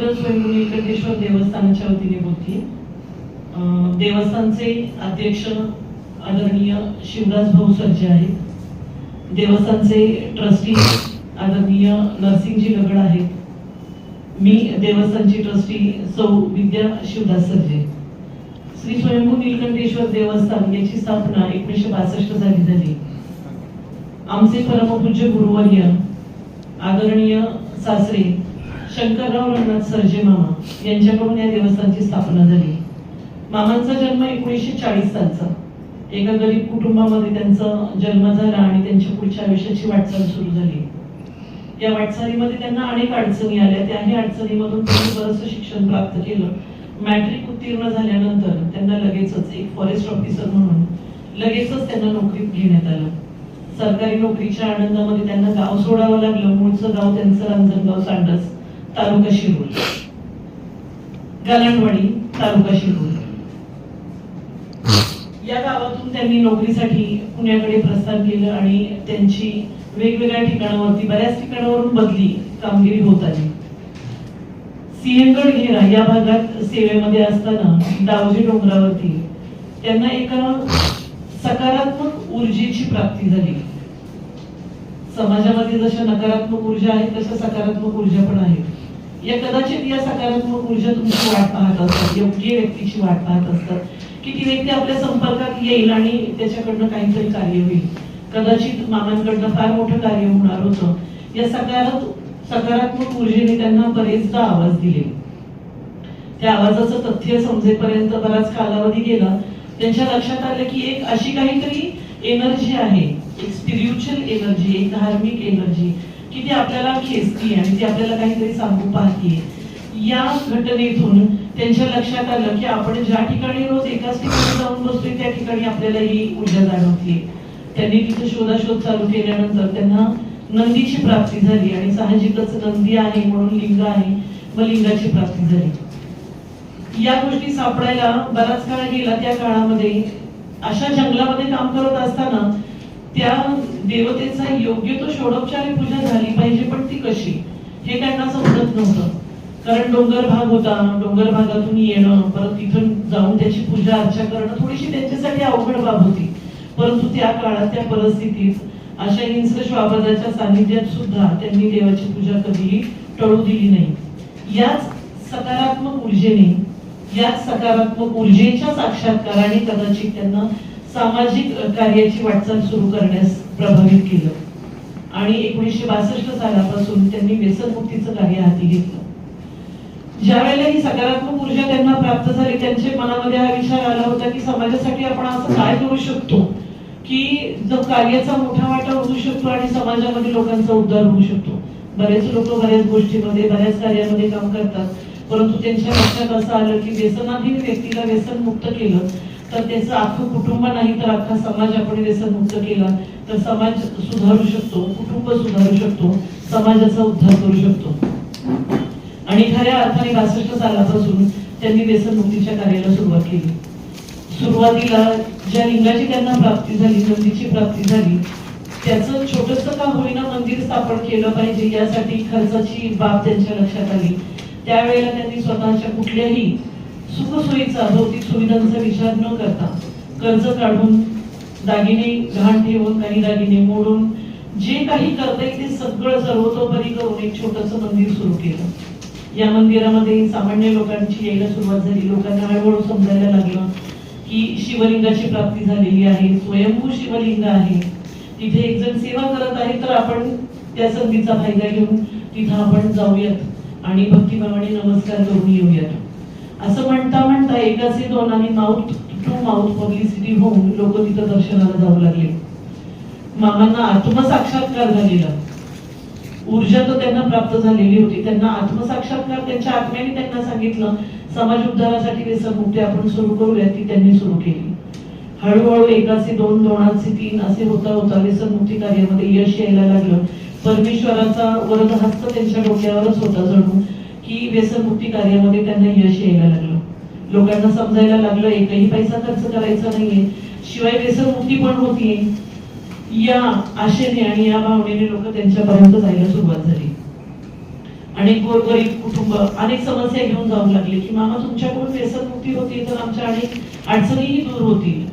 चित्र स्वयंभू निलकंठेश्वर देवस्थानाच्या वतीने बोलते. देवस्थानचे अध्यक्ष आदरणीय शिवराज भाऊ सर्जे आहेत. देवस्थानचे ट्रस्टी आदरणीय नरसिंगजी लगड आहेत. मी देवस्थानची ट्रस्टी सौ विद्या शिवदास सज्जे श्री स्वयंभू नीलकंठेश्वर देवस्थान याची स्थापना एकोणीसशे बासष्ट साली झाली. आमचे परमपूज्य गुरुवर्य आदरणीय सासरे शंकरराव रंगनाथ सरजे मामा यांच्याकडून या देवस्थानची स्थापना झाली. मामांचा जन्म एकोणीसशे चाळीस सालचा. एका गरीब कुटुंबामध्ये त्यांचा जन्म झाला आणि त्यांच्या पुढच्या आयुष्याची वाटचाल सुरू झाली. या वाटचालीमध्ये त्यांना अनेक अडचणी आल्या. त्याही अडचणीमधून त्यांनी बरंचसं शिक्षण प्राप्त केलं. मॅट्रिक उत्तीर्ण झाल्यानंतर त्यांना लगेचच एक फॉरेस्ट ऑफिसर म्हणून लगेचच त्यांना नोकरीत घेण्यात आलं. सरकारी नोकरीच्या आनंदामध्ये त्यांना गाव सोडावं लागलं. मूळचं गाव त्यांचं रांजणगाव सांडस. तालुका शिरूर गलांडवाडी तालुका शिरूर या गावातून त्यांनी नोकरीसाठी पुण्याकडे प्रस्थान केलं आणि त्यांची वेगवेगळ्या ठिकाणावरती बऱ्याच ठिकाणावरून बदली कामगिरी होत आली. सिंहगड घेरा या भागात सेवेमध्ये असताना दावजी डोंगरावरती त्यांना एका सकारात्मक ऊर्जेची प्राप्ती झाली. समाजामध्ये जशा नकारात्मक ऊर्जा आहे तशा सकारात्मक ऊर्जा पण आहे या कदाचित या सकारात्मक ऊर्जा तुमची वाट पाहत असतात योग्य व्यक्तीची वाट पाहत असतात की ती व्यक्ती आपल्या संपर्कात येईल आणि त्याच्याकडनं काहीतरी कार्य होईल. कदाचित मामांकडनं फार मोठं कार्य होणार होतं. या सकारात सकारात्मक ऊर्जेने त्यांना बरेचदा आवाज दिले. त्या आवाजाचं तथ्य समजेपर्यंत बराच कालावधी गेला. त्यांच्या लक्षात आलं की एक अशी काहीतरी एनर्जी आहे एक स्पिरिच्युअल एनर्जी एक धार्मिक एनर्जी की ती आपल्याला खेचती आणि ती आपल्याला काहीतरी सांगू पाहते या घटनेतून त्यांच्या लक्षात आलं की आपण ज्या ठिकाणी रोज एकाच ठिकाणी जाऊन बसतोय त्या ठिकाणी आपल्याला ही ऊर्जा जाणवते त्यांनी तिथे शोधाशोध चालू केल्यानंतर त्यांना नंदीची प्राप्ती झाली आणि साहजिकच नंदी आहे म्हणून लिंग आहे व लिंगाची प्राप्ती झाली. या गोष्टी सापडायला बराच काळ गेला त्या काळामध्ये. अशा जंगलामध्ये काम करत असताना त्या देवतेचा योग्य तो षोडोपचारी पूजा झाली पाहिजे पण ती कशी? हे त्यांना समजत नव्हतं. कारण डोंगर भाग होता डोंगर भागातून येणं परत तिथून जाऊन त्याची पूजा अर्चा करणं थोडीशी त्यांच्यासाठी अवघड बाब होती. परंतु त्या काळात त्या परिस्थितीत अशा हिंस्र श्वापदाच्या सानिध्यात सुद्धा त्यांनी देवाची पूजा कधीही टळू दिली नाही. याच सकारात्मक ऊर्जेने याच सकारात्मक ऊर्जेच्या साक्षात्काराने कदाचित त्यांना सामाजिक कार्याची वाटचाल सुरू करण्यास प्रभावित केलं. आणि एकोणीसशे बासष्ट सालापासून त्यांनी व्यसनमुक्तीचं कार्य हाती घेतलं. ज्या वेळेला ही सकारात्मक ऊर्जा त्यांना प्राप्त झाली त्यांच्या मनामध्ये हा विचार आला होता की समाजासाठी आपण असं काय करू शकतो की जो कार्याचा मोठा वाटा होऊ शकतो आणि समाजामध्ये लोकांचा उद्धार होऊ शकतो. बरेच लोक बऱ्याच गोष्टीमध्ये बऱ्याच कार्यामध्ये काम करतात परंतु त्यांच्या लक्षात असं आलं की व्यसनाधीन व्यक्तीला व्यसन मुक्त केलं तर त्याचं अख्खं कुटुंब नाही तर अख्खा समाज आपण व्यसन मुक्त केला तर समाज सुधारू शकतो कुटुंब सुधारू शकतो समाजाचा उद्धार करू शकतो. आणि खऱ्या अर्थाने बासष्ट सालापासून त्यांनी व्यसन मुक्तीच्या कार्याला सुरुवात केली. सुरुवातीला ज्या लिंगाची त्यांना प्राप्ती झाली नंदीची प्राप्ती झाली त्याचं छोटस का होईना मंदिर स्थापन केलं पाहिजे यासाठी खर्चाची बाब त्यांच्या लक्षात आली. त्यावेळेला त्यांनी स्वतःच्या कुठल्याही सुखसोयीचा भौतिक सुविधांचा विचार न करता कर्ज काढून दागिने घाण ठेवून काही दागिने मोडून जे काही करता येईल ते सगळं सर्वतोपरी करून एक छोटस मंदिर सुरू केलं. या मंदिरामध्ये सामान्य लोकांची यायला सुरुवात झाली. लोकांना हळूहळू समजायला लागलं की शिवलिंगाची प्राप्ती झालेली आहे स्वयंभू शिवलिंग आहे. तिथे एक जण सेवा करत आहे तर आपण त्या संधीचा फायदा घेऊन तिथं आपण जाऊयात आणि भक्तिभावाने नमस्कार करून येऊयात. असं म्हणता म्हणता एकाचे दोन आणि माउथ टू माउथ पब्लिसिटी होऊन लोक तिथं दर्शनाला जाऊ लागले. मामांना आत्मसाक्षात्कार झालेला. ऊर्जा तर त्यांना प्राप्त झालेली होती. त्यांना आत्मसाक्षात्कार त्यांच्या आत्म्याने त्यांना सांगितलं. समाज उद्धारासाठी व्यसनमुक्ती आपण सुरू करूया ती त्यांनी सुरू केली. हळूहळू एकाचे दोन दोनाचे तीन असे होता होता व्यसनमुक्ती कार्यामध्ये यश यायला लागलं. परमेश्वराचा वरद हस्त त्यांच्या डोक्यावरच होता जणू. की व्यसनमुक्ती कार्यामध्ये त्यांना यश यायला लागलं. लोकांना समजायला लागलं एकही पैसा खर्च करायचा नाहीये. शिवाय व्यसनमुक्ती पण होतीये या आशेने आणि या भावनेने लोक त्यांच्यापर्यंत जायला सुरुवात झाली. आणि गोरगरीब कुटुंब अनेक समस्या घेऊन जाऊ लागले की मामा तुमच्याकडून व्यसनमुक्ती होती तर आमच्या अनेक अडचणीही दूर होतील.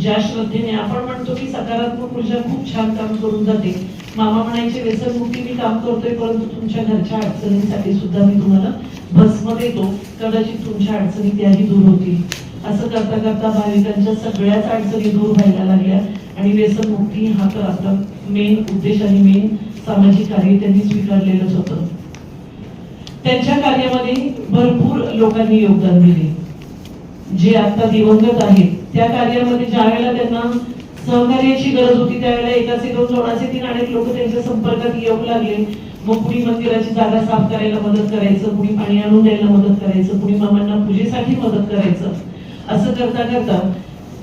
ज्या श्रद्धेने आपण म्हणतो की सकारात्मक ऊर्जा खूप छान काम करून जाते मामा म्हणायचे व्यसनमुक्ती मी काम करतोय परंतु तुमच्या घरच्या अडचणींसाठी सुद्धा मी तुम्हाला भस्म देतो. कदाचित तुमच्या अडचणी त्याही दूर होतील. असं करता करता भाविकांच्या सगळ्याच अडचणी दूर व्हायला लागल्या आणि व्यसनमुक्ती हा तर आता मेन उद्देश आणि मेन सामाजिक कार्य त्यांनी स्वीकारलेलंच होतं. त्यांच्या कार्यामध्ये भरपूर लोकांनी योगदान दिले. जे आता दिवंगत आहेत त्या कार्यामध्ये ज्या वेळेला त्यांना सहकार्याची गरज होती त्यावेळेला एकाचे दोन जोडाचे तीन अनेक लोक त्यांच्या संपर्कात येऊ लागले. मग कुणी मंदिराची जागा साफ करायला मदत करायचं कुणी पाणी आणून द्यायला मदत करायचं कुणी मामांना पूजेसाठी मदत करायचं. असं करता करता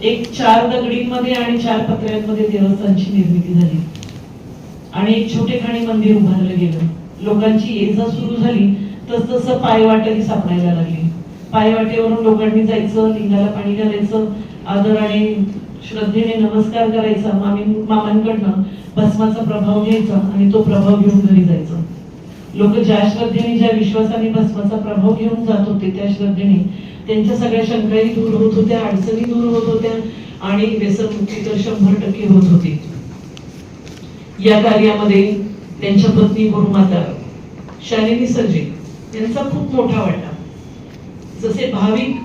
एक चार दगडींमध्ये आणि चार पत्र्यांमध्ये देवस्थानची निर्मिती झाली. आणि एक छोटेखानी मंदिर उभारलं गेलं. लोकांची ये जा सुरू झाली. तस तसं सापडायला लागली. पायवाटेवरून लोकांनी जायचं लिंगाला पाणी घालायचं आदराने श्रद्धेने नमस्कार करायचा मामी मामांकडनं भस्माचा प्रभाव घ्यायचा आणि तो प्रभाव घेऊन घरी जायचा. लोक ज्या श्रद्धेने ज्या विश्वासाने भस्माचा प्रभाव घेऊन जात होते त्या श्रद्धेने त्यांच्या सगळ्या शंकाही दूर होत होत्या अडचणी दूर होत होत्या आणि व्यसनमुक्ती तर शंभर टक्के होत होती. या कार्यामध्ये त्यांच्या पत्नी गुरुमाता शालिनी सर्जे यांचा खूप मोठा वाटा. जसे भाविक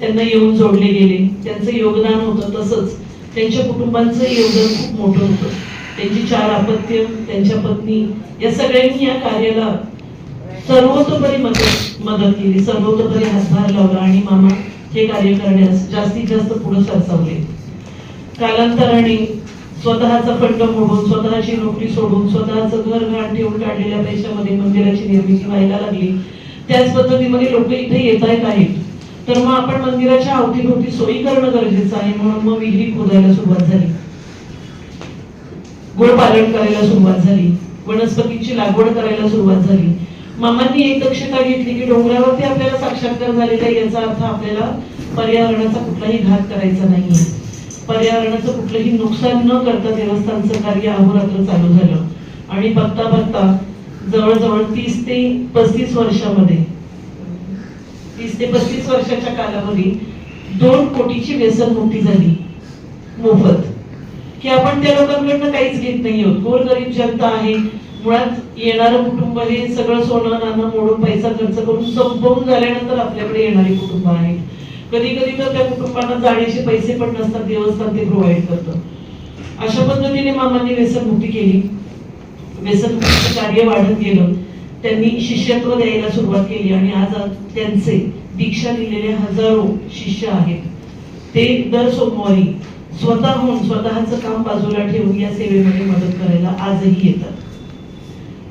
त्यांना येऊन जोडले गेले. त्यांचं योगदान होतं तसंच त्यांच्या कुटुंबांचं योगदान खूप मोठं होतं. त्यांची चार अपत्य त्यांच्या पत्नी या सगळ्यांनी या कार्याला सर्वतोपरी मदत मदत केली. सर्वतोपरी हातभार लावला आणि मामा हे कार्य करण्यास जास्तीत जास्त पुढे सरसावले. कालांतराने स्वतःचा फंड मोडून स्वतःची नोकरी सोडून स्वतःचं घर घाण ठेवून काढलेल्या पैशामध्ये मंदिराची निर्मिती व्हायला लागली. त्याच पद्धतीमध्ये म्हणजे लोक इथे येत आहेत आहेत. तर मग आपण मंदिराच्या अवतीभोवती सोयी करणं गरजेचं आहे म्हणून मग विहिरी खोदायला सुरुवात झाली. गोपालन करायला सुरुवात झाली. वनस्पतींची लागवड करायला सुरुवात झाली. मामांनी एक दक्षता घेतली की डोंगरावरती आपल्याला साक्षात्कार झालेला आहे याचा अर्थ आपल्याला पर्यावरणाचा कुठलाही घात करायचा नाहीये. पर्यावरणाचं कुठलंही नुकसान न करता देवस्थानचं कार्य अहोरात्र चालू झालं. आणि बघता बघता जवळजवळ तीस ते पस्तीस वर्षामध्ये तीस ते पस्तीस वर्षाच्या कालावधीत दोन कोटीची मोठी झाली. मोफत. की आपण त्या लोकांकडनं काहीच घेत नाही आहोत. गोरगरीब जनता आहे. मुळात येणारं कुटुंब हे सगळं सोनं नाणं मोडून पैसा खर्च करून संपवून झाल्यानंतर आपल्याकडे येणारी कुटुंब आहेत. कधी कधी तर त्या कुटुंबांना जाण्याचे पैसे पण नसतात देवस्थान ते प्रोव्हाइड करतं अशा पद्धतीने मामांनी व्यसनमुक्ती केली. व्यसनमुक्तीचं कार्य वाढत गेलं. त्यांनी शिष्यत्व द्यायला सुरुवात केली आणि आज त्यांचे दीक्षा दिलेले हजारो शिष्य आहेत. ते दर सोमवारी स्वतःहून स्वतःच काम बाजूला ठेवून या सेवेमध्ये मदत करायला आजही येतात.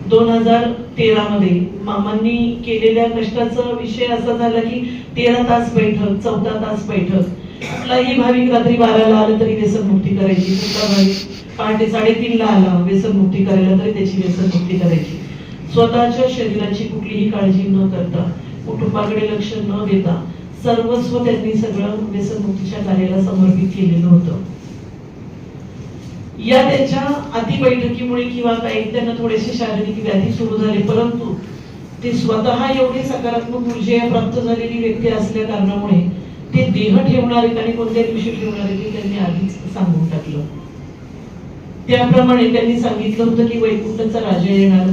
दोन हजार तेरा मध्ये मामांनी केलेल्या कष्टाचा विषय असा झाला की तेरा तास बैठक चौदा तास बैठक. कुठलाही भाविक रात्री बाराला आलं तरी व्यसनमुक्ती करायची. कुठला भाविक पहाटे साडेतीनला आला व्यसनमुक्ती करायला तरी त्याची व्यसनमुक्ती करायची. स्वतःच्या शरीराची कुठलीही काळजी न करता कुटुंबाकडे लक्ष न देता सर्वस्व त्यांनी सगळं व्यसनमुक्तीच्या कार्याला समर्पित केलेलं होतं. या त्यांच्या अति बैठकीमुळे किंवा काही त्यांना थोडेसे शारीरिक व्याधी सुरू झाले परंतु ते स्वतः एवढे सकारात्मक ऊर्जा प्राप्त झालेली व्यक्ती असल्या कारणामुळे ते देह ठेवणारे आणि कोणत्या दिवशी ठेवणारे ते त्यांनी आधीच सांगून टाकलं. त्याप्रमाणे त्यांनी सांगितलं होतं की वैकुंठचा राजा येणार.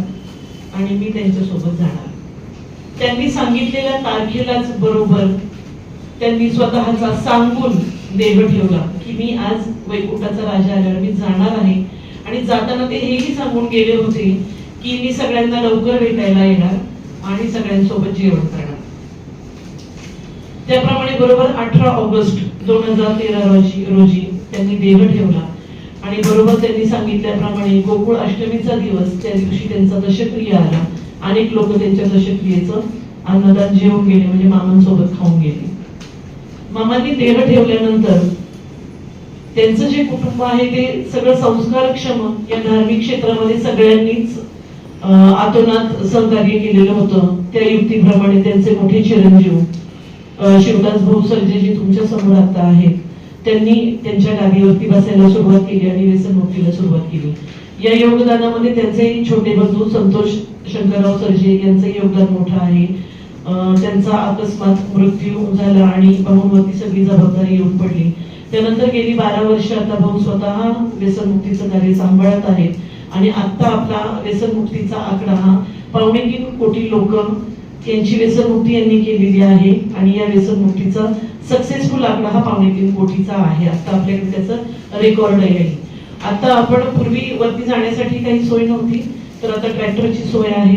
आणि मी त्यांच्यासोबत जाणार. त्यांनी सांगितलेल्या तारखेलाच बरोबर त्यांनी स्वतःचा सांगून देव ठेवला की मी आज वैकुंठाचा राजा आल्यावर मी जाणार आहे. आणि जाताना ते हेही सांगून गेले होते की मी सगळ्यांना लवकर भेटायला येणार आणि सगळ्यांसोबत जेवण करणार. त्याप्रमाणे बरोबर अठरा ऑगस्ट दोन हजार तेरा रोजी रोजी त्यांनी देव ठेवला. आणि बरोबर त्यांनी सांगितल्याप्रमाणे गोकुळ अष्टमीचा दिवस त्या दिवशी त्यांचा दशक्रिया आला. अनेक लोक त्यांच्या दशक्रियेचं अन्नदान जेवून गेले म्हणजे मामांसोबत खाऊन गेले. मामांनी देह ठेवल्यानंतर त्यांचं जे कुटुंब आहे ते सगळं संस्कारक्षम या धार्मिक क्षेत्रामध्ये सगळ्यांनीच अं, आतोनात सहकार्य केलेलं होतं. त्या युक्तीप्रमाणे त्यांचे मोठे चिरंजीव शिवदास भाऊ सरजे जे तुमच्यासमोर आता आहेत. त्यांनी त्यांच्या गादीवरती बसायला सुरुवात केली आणि व्यसनमुक्तीला सुरुवात केली. या योगदानामध्ये त्यांचे छोटे बंधू संतोष शंकरराव सरजे यांचं योगदान मोठं आहे. त्यांचा अकस्मात मृत्यू झाला आणि भाऊंवरती सगळी जबाबदारी येऊन पडली. त्यानंतर गेली बारा वर्ष आता भाऊ स्वतः व्यसनमुक्तीचं कार्य सांभाळत आहेत. आणि आता आपला व्यसनमुक्तीचा आकडा हा पावणे तीन कोटी लोक यांची व्यसनमुक्ती यांनी केलेली आहे आणि या व्यसनमुक्तीचा सक्सेसफुल आकडा हा पावणे तीन कोटीचा आहे. आता आपल्याकडे त्याचं रेकॉर्ड आहे. आता आपण पूर्वी वरती जाण्यासाठी काही सोय नव्हती तर आता ट्रॅक्टरची सोय आहे.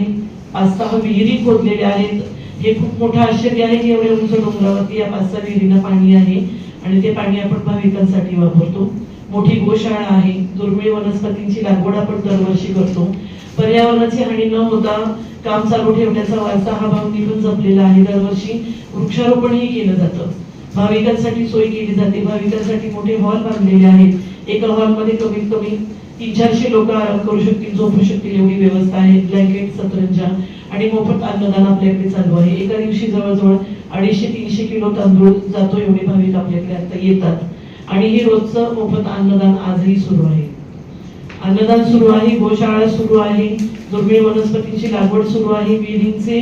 पाच सहा विहिरी खोदलेल्या आहेत. हे खूप मोठं आश्चर्य आहे की एवढ्या उंच डोंगरावरती या पाच सहा विहिरीनं पाणी आहे आणि ते पाणी आपण भाविकांसाठी वापरतो. मोठी गोशाळा आहे. दुर्मिळ वनस्पतींची लागवड आपण दरवर्षी करतो. पर्यावरणाची हानी न होता काम चालू ठेवण्याचा वारसा हा भाग निघून जपलेला आहे. दरवर्षी वृक्षारोपणही केलं जातं. भाविकांसाठी सोय केली जाते. भाविकांसाठी मोठे हॉल बांधलेले आहेत. एका हॉलमध्ये कमीत कमी तीन चारशे लोक आराम करू शकतील झोपू शकतील एवढी व्यवस्था आहे. ब्लँकेट सतरंजा आणि मोफत अन्नदान आपल्याकडे चालू आहे. एका दिवशी जवळजवळ अडीचशे तीनशे किलो तांदूळ जातो एवढे भाविक आपल्याकडे आता येतात. आणि हे रोजचं मोफत अन्नदान आजही सुरू आहे. अन्नदान सुरू आहे गोशाळा सुरू आहे दुर्मिळ वनस्पतींची लागवड सुरू आहे विहिरींचे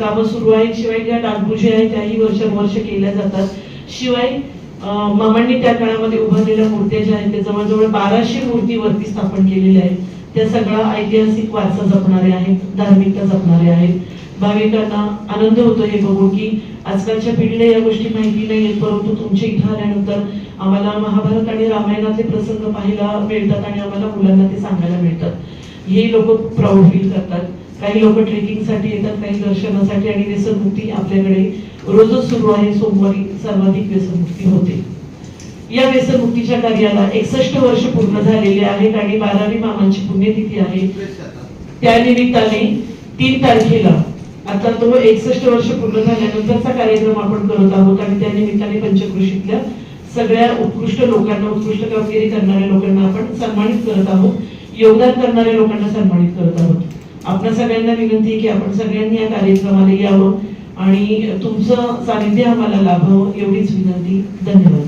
काम सुरू आहेत शिवाय ज्या डागडुजी आहेत त्याही वर्षानुवर्ष केल्या जातात. शिवाय अं, मामांनी त्या काळामध्ये उभारलेल्या मूर्त्या ज्या आहेत त्या जवळजवळ बाराशे मूर्ती वरती स्थापन केलेल्या आहेत. त्या सगळा ऐतिहासिक वारसा जपणारे आहेत धार्मिकता जपणारे आहेत. भाविकांना आनंद होतो हे बघून की आजकालच्या पिढीला या गोष्टी माहिती नाही आहेत परंतु तुमच्या इथं आल्यानंतर आम्हाला महाभारत आणि रामायणातले प्रसंग पाहायला मिळतात आणि आम्हाला मुलांना ते सांगायला मिळतात. हे लोक प्राऊड फील करतात. काही लोक ट्रेकिंगसाठी येतात काही दर्शनासाठी आणि व्यसनमुक्ती आपल्याकडे रोजच सुरू आहे. सोमवारी सर्वाधिक व्यसनमुक्ती होते. या व्यसनमुक्तीच्या कार्याला एकसष्ट वर्ष पूर्ण झालेले आहेत आणि बारावी मामांची पुण्यतिथी आहे. त्या निमित्ताने तीन तारखेला आता तो एकसष्ट वर्ष पूर्ण झाल्यानंतरचा कार्यक्रम आपण करत आहोत आणि त्या निमित्ताने पंचकृषीतल्या सगळ्या उत्कृष्ट लोकांना उत्कृष्ट कामगिरी करणाऱ्या लोकांना आपण सन्मानित करत आहोत. योगदान करणाऱ्या लोकांना सन्मानित करत आहोत. आपल्या सगळ्यांना विनंती आहे की आपण सगळ्यांनी या कार्यक्रमाला यावं आणि तुमचं सानिध्य आम्हाला लाभावं एवढीच विनंती. धन्यवाद.